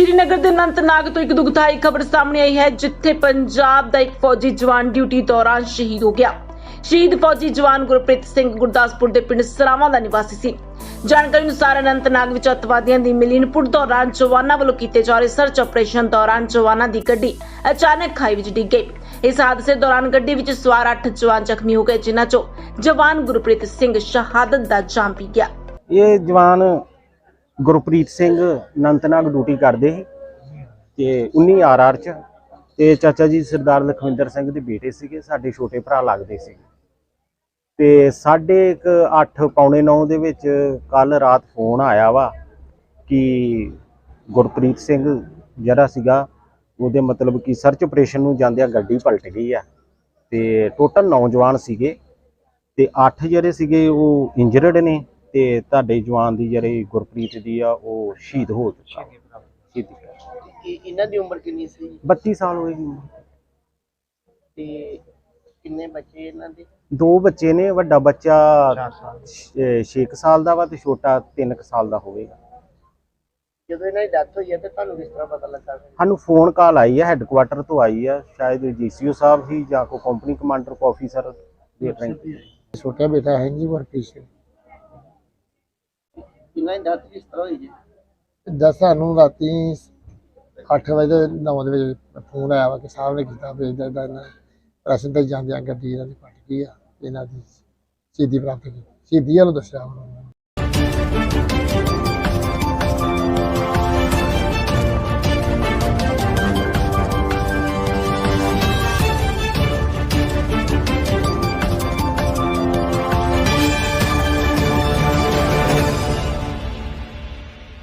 ਸ਼੍ਰੀਨਗਰ ਦੇ ਅਨੰਤਨਾਗ ਤੋਂ ਇੱਕ ਦੁਖਦਾਈ ਖਬਰ ਸਾਹਮਣੇ ਆਈ ਹੈ, ਜਿੱਥੇ ਪੰਜਾਬ ਦਾ ਇੱਕ ਫੌਜੀ ਜਵਾਨ ਡਿਊਟੀ ਦੌਰਾਨ ਸ਼ਹੀਦ ਹੋ ਗਿਆ। ਸ਼ਹੀਦ ਫੌਜੀ ਜਵਾਨ ਗੁਰਪ੍ਰੀਤ ਸਿੰਘ ਗੁਰਦਾਸਪੁਰ ਦੇ ਪਿੰਡ ਸਰਾਵਾਂ ਦਾ ਨਿਵਾਸੀ ਸੀ। ਜਾਣਕਾਰੀ ਅਨੁਸਾਰ ਅਨੰਤਨਾਗ ਵਿੱਚ ਅੱਤਵਾਦੀਆਂ ਦੀ ਮਿਲੀਨਪੁਰ ਦੌਰਾਨ ਜਵਾਨਾਂ ਵੱਲੋਂ ਕੀਤੇ ਜਾ ਰਹੇ ਸਰਚ ਆਪਰੇਸ਼ਨ ਦੌਰਾਨ ਜਵਾਨਾਂ ਦੀ ਗੱਡੀ ਅਚਾਨਕ ਖਾਈ ਵਿੱਚ ਡਿੱਗ ਗਈ। ਇਸ ਹਾਦਸੇ ਦੌਰਾਨ ਗੱਡੀ ਵਿੱਚ ਸਵਾਰ 8 ਜਵਾਨ ਜ਼ਖਮੀ ਹੋ ਗਏ, ਜਿਨ੍ਹਾਂ ਚੋਂ ਜਵਾਨ ਗੁਰਪ੍ਰੀਤ ਸਿੰਘ ਸ਼ਹਾਦਤ ਦਾ ਜਾਮ ਪੀ ਗਿਆ। ਇਹ ਜਵਾਨ ਗੁਰਪ੍ਰੀਤ ਸਿੰਘ ਅਨੰਤਨਾਗ ਡਿਊਟੀ ਕਰਦੇ ਸੀ ਤੇ 19 ਆਰਆਰ ਚ ਤੇ ਚਾਚਾ ਜੀ ਸਰਦਾਰ ਲਖਵਿੰਦਰ ਸਿੰਘ ਦੇ ਬੇਟੇ ਸੀਗੇ, ਸਾਡੇ ਛੋਟੇ ਭਰਾ ਲੱਗਦੇ ਸੀ। ਤੇ ਸਾਢੇ 8 ਪੌਣੇ 9 ਦੇ ਵਿੱਚ ਕੱਲ ਰਾਤ ਫੋਨ ਆਇਆ ਵਾ ਕਿ ਗੁਰਪ੍ਰੀਤ ਸਿੰਘ ਜਿਹੜਾ ਸੀਗਾ, ਉਹਦੇ ਮਤਲਬ ਕਿ ਸਰਚ ਆਪਰੇਸ਼ਨ ਨੂੰ ਜਾਂਦਿਆਂ ਗੱਡੀ ਪਲਟ ਗਈ ਆ ਤੇ ਟੋਟਲ ਨੌਜਵਾਨ ਸੀਗੇ ਤੇ 8 ਜਿਹੜੇ ਸੀਗੇ ਉਹ ਇੰਜਰਡ ਨੇ। ਤੇ ਤੁਹਾਡੇ ਜਵਾਨ ਦੀ ਜਿਹੜੇ ਗੁਰਪ੍ਰੀਤ ਦੀ ਆ ਉਹ ਸ਼ਹੀਦ ਹੋ ਚੁੱਕਾ ਸ਼ਹੀਦੀ ਇਹ ਇਹਨਾਂ ਦੀ ਉਮਰ ਕਿੰਨੀ ਸੀ? 32 ਸਾਲ ਹੋਏਗੀ ਤੇ ਕਿੰਨੇ ਬੱਚੇ ਇਹਨਾਂ ਦੇ? ਦੋ ਬੱਚੇ ਨੇ ਵੱਡਾ ਬੱਚਾ 6 ਸਾਲ। ਦਾ ਵਾ ਤੇ ਛੋਟਾ 3 ਸਾਲ ਦਾ ਹੋਵੇਗਾ। ਜਦੋਂ ਇਹਨਾਂ ਦੀ ਡੈਥ ਹੋਈ ਹੈ ਤੇ ਤੁਹਾਨੂੰ ਕਿਸ ਤਰ੍ਹਾਂ ਪਤਾ ਲੱਗਾ? ਸਾਨੂੰ ਫੋਨ ਕਾਲ ਆਈ ਹੈ ਹੈੱਡਕੁਆਟਰ ਤੋਂ ਆਈ ਆ ਸ਼ਾਇਦ ਜੀਸੀਓ ਸਾਹਿਬ ਹੀ ਜਾਂ ਕੋ ਕੰਪਨੀ ਕਮਾਂਡਰ ਕੋ ਆਫੀਸਰ ਦੇਖ ਰਹੇ। ਛੋਟਾ ਬੇਟਾ ਹੈ ਜੀ ਸਿੰਘ ਇਹਨਾਂ ਡੈਥ ਕਿਸ ਤਰ੍ਹਾਂ ਹੋਈ ਜੀ? ਦੱਸ ਸਾਨੂੰ ਰਾਤੀ 8 ਵਜੇ 9 ਦੇ ਵਜੇ ਫੋਨ ਆਇਆ ਵਾ ਕਿ ਸਾਹਿਬ ਨੇ ਕੀਤਾ ਵੀ ਇਦਾਂ ਇਦਾਂ ਇਹਨਾਂ ਤੇ ਜਾਂਦਿਆਂ ਗੱਡੀ ਇਹਨਾਂ ਦੀ ਪਲਟ ਗਈ ਆ, ਇਹਨਾਂ ਦੀ ਸਿੱਧੀ ਪ੍ਰਾਪਤ ਕੀਤੀ ਸਿੱਧੀ ਵਾਲੂ ਦੱਸਿਆ ਉਹਨਾਂ ਨੇ।